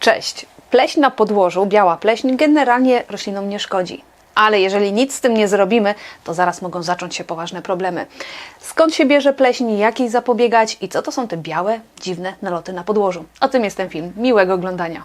Cześć. Pleśń na podłożu, biała pleśń, generalnie roślinom nie szkodzi. Ale jeżeli nic z tym nie zrobimy, to zaraz mogą zacząć się poważne problemy. Skąd się bierze pleśń, jak jej zapobiegać i co to są te białe, dziwne naloty na podłożu? O tym jest ten film. Miłego oglądania.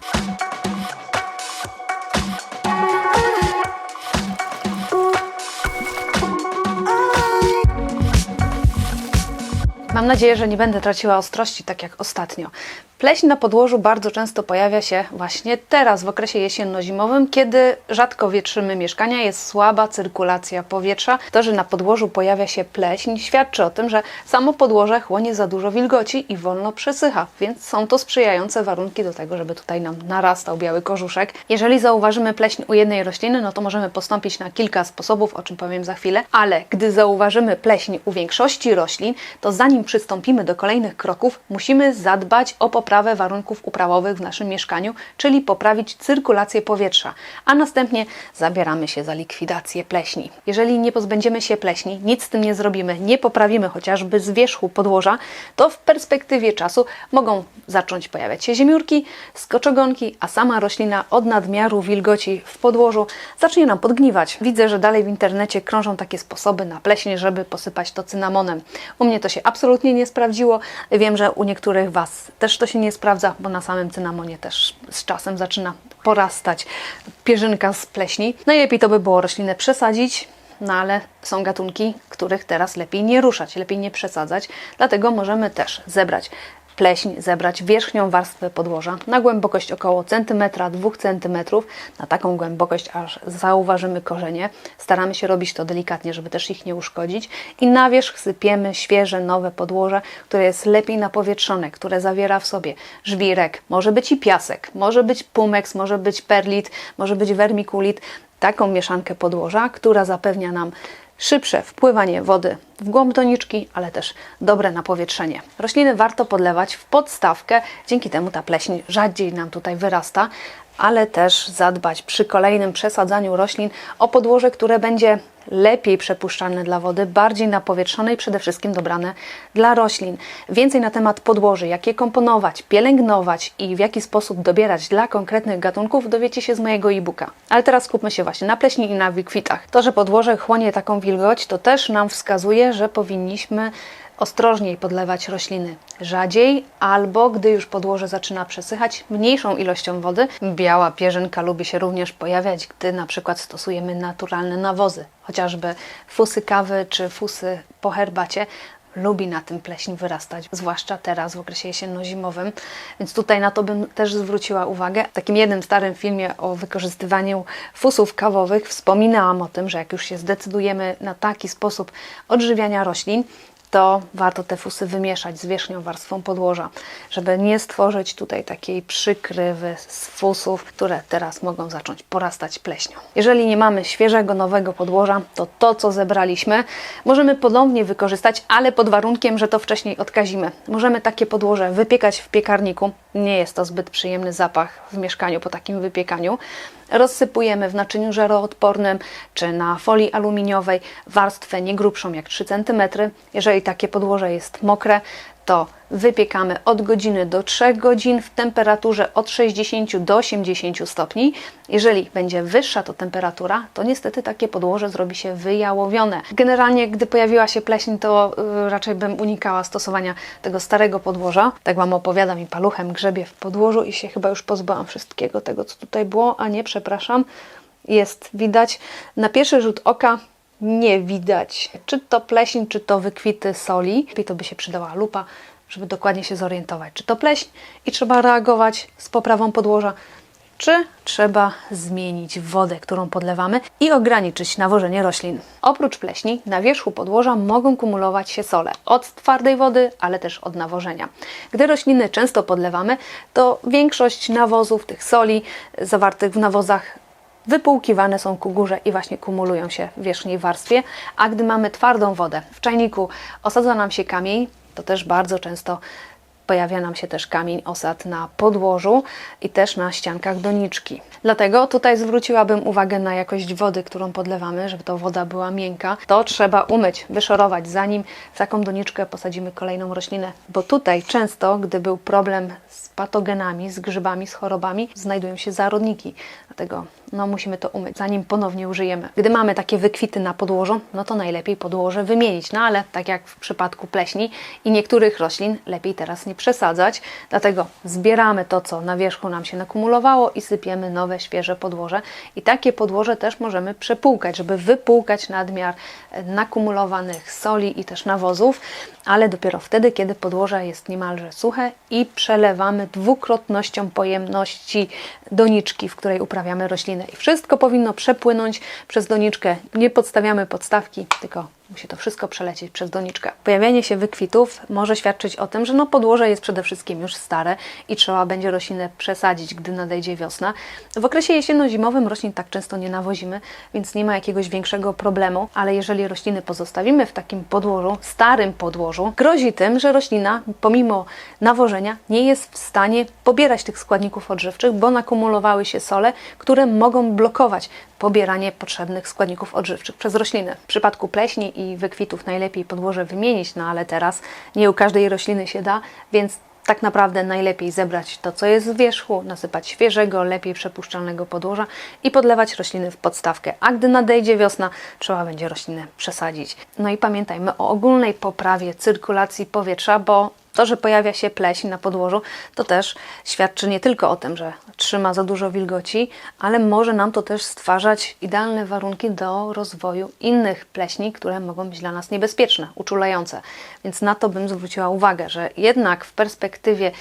Mam nadzieję, że nie będę traciła ostrości tak jak ostatnio. Pleśń na podłożu bardzo często pojawia się właśnie teraz, w okresie jesienno-zimowym, kiedy rzadko wietrzymy mieszkania, jest słaba cyrkulacja powietrza. To, że na podłożu pojawia się pleśń, świadczy o tym, że samo podłoże chłonie za dużo wilgoci i wolno przesycha, więc są to sprzyjające warunki do tego, żeby tutaj nam narastał biały korzuszek. Jeżeli zauważymy pleśń u jednej rośliny, no to możemy postąpić na kilka sposobów, o czym powiem za chwilę, ale gdy zauważymy pleśń u większości roślin, to zanim przystąpimy do kolejnych kroków, musimy zadbać o poprawę warunków uprawowych w naszym mieszkaniu, czyli poprawić cyrkulację powietrza, a następnie zabieramy się za likwidację pleśni. Jeżeli nie pozbędziemy się pleśni, nic z tym nie zrobimy, nie poprawimy chociażby zwierzchu podłoża, to w perspektywie czasu mogą zacząć pojawiać się ziemiórki, skoczogonki, a sama roślina od nadmiaru wilgoci w podłożu zacznie nam podgniwać. Widzę, że dalej w internecie krążą takie sposoby na pleśń, żeby posypać to cynamonem. U mnie to się absolutnie nie sprawdziło. Wiem, że u niektórych Was też to się nie sprawdza, bo na samym cynamonie też z czasem zaczyna porastać pierzynka z pleśni. Najlepiej to by było roślinę przesadzić, no ale są gatunki, których teraz lepiej nie ruszać, lepiej nie przesadzać, dlatego możemy też zebrać pleśń, zebrać wierzchnią warstwę podłoża na głębokość około centymetra, dwóch centymetrów, na taką głębokość, aż zauważymy korzenie. Staramy się robić to delikatnie, żeby też ich nie uszkodzić. I na wierzch sypiemy świeże, nowe podłoże, które jest lepiej napowietrzone, które zawiera w sobie żwirek, może być i piasek, może być pumeks, może być perlit, może być vermiculit, taką mieszankę podłoża, która zapewnia nam szybsze wpływanie wody w głąb doniczki, ale też dobre napowietrzenie. Rośliny warto podlewać w podstawkę, dzięki temu ta pleśń rzadziej nam tutaj wyrasta, ale też zadbać przy kolejnym przesadzaniu roślin o podłoże, które będzie lepiej przepuszczalne dla wody, bardziej napowietrzone i przede wszystkim dobrane dla roślin. Więcej na temat podłoży, jak je komponować, pielęgnować i w jaki sposób dobierać dla konkretnych gatunków dowiecie się z mojego e-booka. Ale teraz skupmy się właśnie na pleśni i na wikwitach. To, że podłoże chłonie taką wilgoć, to też nam wskazuje, że powinniśmy ostrożniej podlewać rośliny rzadziej, albo gdy już podłoże zaczyna przesychać, mniejszą ilością wody. Biała pierzynka lubi się również pojawiać, gdy na przykład stosujemy naturalne nawozy, chociażby fusy kawy czy fusy po herbacie. Lubi na tym pleśń wyrastać, zwłaszcza teraz w okresie jesienno-zimowym, więc tutaj na to bym też zwróciła uwagę. W takim jednym starym filmie o wykorzystywaniu fusów kawowych wspominałam o tym, że jak już się zdecydujemy na taki sposób odżywiania roślin, to warto te fusy wymieszać z wierzchnią warstwą podłoża, żeby nie stworzyć tutaj takiej przykrywy z fusów, które teraz mogą zacząć porastać pleśnią. Jeżeli nie mamy świeżego, nowego podłoża, to to, co zebraliśmy, możemy ponownie wykorzystać, ale pod warunkiem, że to wcześniej odkazimy. Możemy takie podłoże wypiekać w piekarniku. Nie jest to zbyt przyjemny zapach w mieszkaniu po takim wypiekaniu. Rozsypujemy w naczyniu żaroodpornym czy na folii aluminiowej warstwę nie grubszą jak 3 cm. Jeżeli takie podłoże jest mokre, to wypiekamy od godziny do 3 godzin w temperaturze od 60 do 80 stopni. Jeżeli będzie wyższa to temperatura, to niestety takie podłoże zrobi się wyjałowione. Generalnie, gdy pojawiła się pleśń, to y, raczej bym unikała stosowania tego starego podłoża. Tak Wam opowiadam i paluchem grzebie w podłożu i się chyba już pozbyłam wszystkiego tego, co tutaj było, a nie, przepraszam, jest widać. Na pierwszy rzut oka nie widać, czy to pleśń, czy to wykwity soli. I to by się przydała lupa, żeby dokładnie się zorientować, czy to pleśń i trzeba reagować z poprawą podłoża, czy trzeba zmienić wodę, którą podlewamy i ograniczyć nawożenie roślin. Oprócz pleśni na wierzchu podłoża mogą kumulować się sole od twardej wody, ale też od nawożenia. Gdy rośliny często podlewamy, to większość nawozów, tych soli zawartych w nawozach wypłukiwane są ku górze i właśnie kumulują się w wierzchniej warstwie, a gdy mamy twardą wodę, w czajniku osadza nam się kamień, to też bardzo często pojawia nam się też kamień osad na podłożu i też na ściankach doniczki. Dlatego tutaj zwróciłabym uwagę na jakość wody, którą podlewamy, żeby to woda była miękka. To trzeba umyć, wyszorować, zanim w taką doniczkę posadzimy kolejną roślinę. Bo tutaj często, gdy był problem z patogenami, z grzybami, z chorobami, znajdują się zarodniki. Dlatego no, musimy to umyć, zanim ponownie użyjemy. Gdy mamy takie wykwity na podłożu, no to najlepiej podłoże wymienić. No ale tak jak w przypadku pleśni i niektórych roślin, lepiej teraz nie przesadzać. Dlatego zbieramy to, co na wierzchu nam się nakumulowało i sypiemy nowe, świeże podłoże. I takie podłoże też możemy przepłukać, żeby wypłukać nadmiar e, nakumulowanych soli i też nawozów, ale dopiero wtedy, kiedy podłoże jest niemalże suche i przelewamy dwukrotnością pojemności doniczki, w której uprawiamy roślinę. I wszystko powinno przepłynąć przez doniczkę. Nie podstawiamy podstawki, tylko musi to wszystko przelecieć przez doniczkę. Pojawianie się wykwitów może świadczyć o tym, że no podłoże jest przede wszystkim już stare i trzeba będzie roślinę przesadzić, gdy nadejdzie wiosna. W okresie jesienno-zimowym roślin tak często nie nawozimy, więc nie ma jakiegoś większego problemu, ale jeżeli rośliny pozostawimy w takim podłożu, starym podłożu, grozi tym, że roślina pomimo nawożenia nie jest w stanie pobierać tych składników odżywczych, bo nakumulowały się sole, które mogą blokować pobieranie potrzebnych składników odżywczych przez rośliny. W przypadku pleśni i wykwitów najlepiej podłoże wymienić, no ale teraz nie u każdej rośliny się da, więc tak naprawdę najlepiej zebrać to, co jest z wierzchu, nasypać świeżego, lepiej przepuszczalnego podłoża i podlewać rośliny w podstawkę. A gdy nadejdzie wiosna, trzeba będzie rośliny przesadzić. No i pamiętajmy o ogólnej poprawie cyrkulacji powietrza, bo to, że pojawia się pleśń na podłożu, to też świadczy nie tylko o tym, że trzyma za dużo wilgoci, ale może nam to też stwarzać idealne warunki do rozwoju innych pleśni, które mogą być dla nas niebezpieczne, uczulające. Więc na to bym zwróciła uwagę, że jednak w perspektywie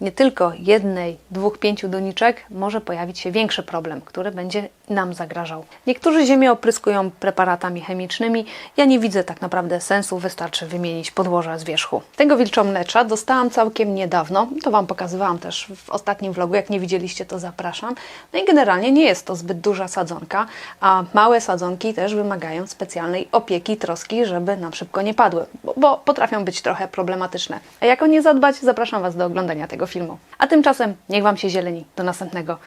nie tylko jednej, dwóch, pięciu doniczek może pojawić się większy problem, który będzie nam zagrażał. Niektórzy ziemię opryskują preparatami chemicznymi. Ja nie widzę tak naprawdę sensu, wystarczy wymienić podłoże z wierzchu. Tego wilczomlecza dostałam całkiem niedawno. To Wam pokazywałam też w ostatnim vlogu. Jak nie widzieliście, to zapraszam. No i generalnie nie jest to zbyt duża sadzonka, a małe sadzonki też wymagają specjalnej opieki, troski, żeby nam szybko nie padły, bo, bo potrafią być trochę problematyczne. A jak o nie zadbać, zapraszam Was do oglądania tego filmu. A tymczasem niech Wam się zieleni. Do następnego.